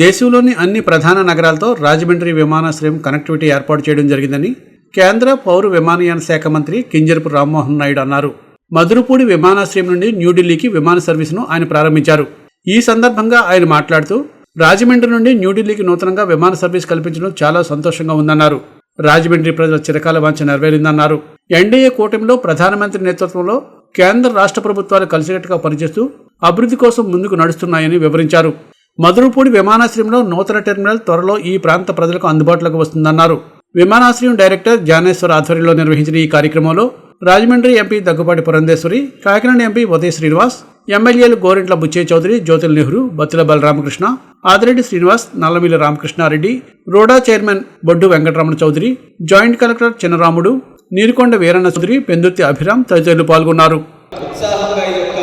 దేశంలోని అన్ని ప్రధాన నగరాలతో రాజమండ్రి విమానాశ్రయం కనెక్టివిటీ ఏర్పాటు చేయడం జరిగిందని కేంద్ర పౌర విమానయాన శాఖ మంత్రి కింజరపు రామ్మోహన్ నాయుడు అన్నారు. మధురపూడి విమానాశ్రయం నుండి న్యూఢిల్లీకి విమాన సర్వీసును ఆయన ప్రారంభించారు. ఈ సందర్భంగా ఆయన మాట్లాడుతూ రాజమండ్రి నుండి న్యూఢిల్లీకి నూతనంగా విమాన సర్వీస్ కల్పించడం చాలా సంతోషంగా ఉందన్నారు. రాజమండ్రి ప్రజల చిరకాల వాంఛ నెరవేరిందన్నారు. ఎన్డీఏ కూటమిలో ప్రధానమంత్రి నేతృత్వంలో కేంద్ర రాష్ట్ర ప్రభుత్వాలు కలిసికట్టుగా పనిచేస్తూ అభివృద్ధి కోసం ముందుకు నడుస్తున్నాయని వివరించారు. మధురపూడి విమానాశ్రయంలో నూతన టెర్మినల్ త్వరలో ఈ ప్రాంత ప్రజలకు అందుబాటులోకి వస్తుందన్నారు. విమానాశ్రయం డైరెక్టర్ జానేశ్వర్ ఆధ్వర్యంలో నిర్వహించిన ఈ కార్యక్రమంలో రాజమండ్రి ఎంపీ దగ్గుపాటి పురంధేశ్వరి కాకినాడ ఎంపీ ఉదయ శ్రీనివాస్ ఎమ్మెల్యేలు Gorantla Butche Chowdary Jyothil Nehru Bathula Balaramakrishna Adireddy Srinivas Nallamilli Ramakrishnareddy RUDA chairman Boddu Venkataramana Chowdary joint collector Chinnaramudu Neerukonda Veeranna Chowdary Pendurthi Abhiram తదితరులు పాల్గొన్నారు ఉత్సాహంగా ఈ యొక్క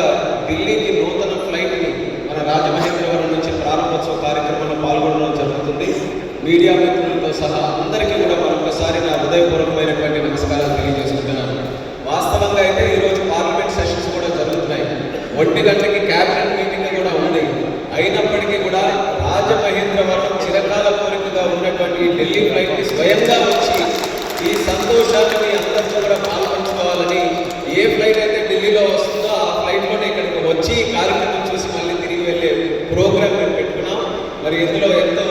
ఢిల్లీకి నూతన ఫ్లైట్ని మన రాజమహేంద్రవరం నుంచి ప్రారంభోత్సవ కార్యక్రమంలో పాల్గొనడం జరుగుతుంది. మీడియా మిత్రులతో సహా అందరికీ కూడా మరొకసారి నా హృదయపూర్వకమైనటువంటి నమస్కారాలు తెలియజేసుకుంటున్నాను. వాస్తవంగా అయితే ఈరోజు పార్లమెంట్ సెషన్స్ కూడా జరుగుతున్నాయి. ఒంటి గంటకి క్యాబినెట్ మీటింగ్ కూడా ఉంది. అయినప్పటికీ కూడా రాజమహేంద్రవరం చిరకాల కోరికగా ఉన్నటువంటి ఢిల్లీ ఫ్లైట్ని స్వయంగా వచ్చి ఈ సంతోషాన్ని మీ అందరితో కూడా పాల్పంచుకోవాలని ఏ ఫ్లైట్ అయితే ఢిల్లీలో వస్తుందో ఆ ఫ్లైట్లోనే ఇక్కడికి వచ్చి కార్యక్రమం చూసి మళ్ళీ తిరిగి వెళ్ళే ప్రోగ్రామ్ మేము పెట్టుకున్నాం మరి ఇందులో ఎంతో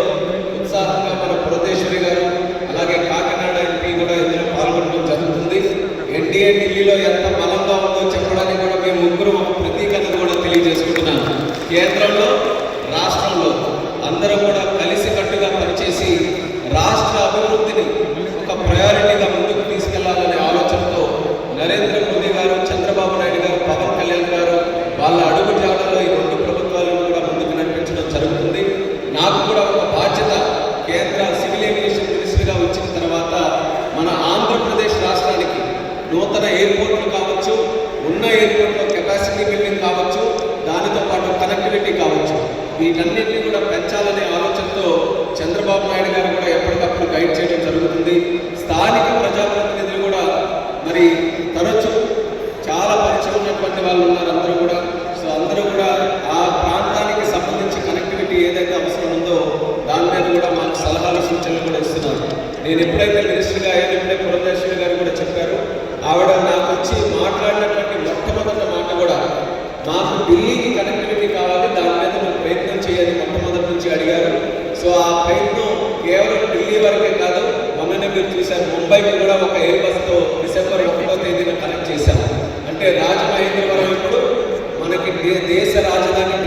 ఉత్సాహంగా మన పురదేశ్వరి గారు అలాగే కాకినాడ ఎంపీ కూడా ఇందులో పాల్గొనడం జరుగుతుంది ఎన్డీఏ ఢిల్లీలో ఎంత బలంగా ఉందో చెప్పడానికి కూడా మేము ముగ్గురు ఒక ప్రతీకత కూడా తెలియజేసుకుంటున్నాం. కేంద్రంలో రాష్ట్రంలో అందరూ కూడా కలిసికట్టుగా పనిచేసి రాష్ట్ర అభివృద్ధిని ఒక ప్రయారిటీగా ముందుకు తీసుకెళ్ళాలనే ఆలోచనతో నరేంద్ర మోదీ గారు చంద్రబాబు నాయుడు గారు పవన్ కళ్యాణ్ గారు వాళ్ళ అడుగు జాడలో ఈ రెండు ప్రభుత్వాలను కూడా ముందుకు నడిపించడం జరుగుతుంది నాకు కూడా ఒక బాధ్యత కేంద్ర సివిల్ ఏవియేషన్ మినిస్టర్గా వచ్చిన తర్వాత మన ఆంధ్రప్రదేశ్ రాష్ట్రానికి నూతన ఎయిర్పోర్ట్లు కావచ్చు ఉన్న ఎయిర్పోర్ట్లో కెపాసిటీ బిల్డింగ్ కావచ్చు దానితో పాటు కనెక్టివిటీ కావచ్చు. వీటన్నిటిని కూడా పెంచాలనే ఆలోచనతో చంద్రబాబు నాయుడు గారు కూడా ఎప్పటికప్పుడు గైడ్ చేయడం జరుగుతుంది. స్థానిక ప్రజాప్రతినిధులు కూడా మరి తరచు చాలా పరిచయం ఉన్నటువంటి వాళ్ళు ఉన్నారు అందరూ కూడా. సో అందరూ కూడా ఆ ప్రాంతానికి సంబంధించి కనెక్టివిటీ ఏదైతే అవసరం ఉందో దాని మీద కూడా మాకు సలహాలు సూచనలు కూడా ఇస్తున్నారు. నేను ఎప్పుడైతే మినిస్టర్గా అయ్యాను ఎప్పుడైతే పురంధేశ్వరి గారు కూడా చెప్పారు ఆవిడ నాకు వచ్చి మాట్లాడినటువంటి మొట్టమొదటి మాట కూడా మాకు ఢిల్లీకి కనెక్టివిటీ కావాలి దాని మీద నువ్వు ప్రయత్నం చేయాలి మొట్టమొదటి నుంచి అడిగారు సో ఆ ప్రయత్నం కేవలం ఢిల్లీ వరకే కాదు మొన్ననే మీరు చూశారు ముంబైకి కూడా ఒక ఎయిర్ బస్తో డిసెంబర్ ఒకటో తేదీన కనెక్ట్ చేశాం అంటే రాజమహేంద్రవరం ఇప్పుడు మనకి దేశ రాజధాని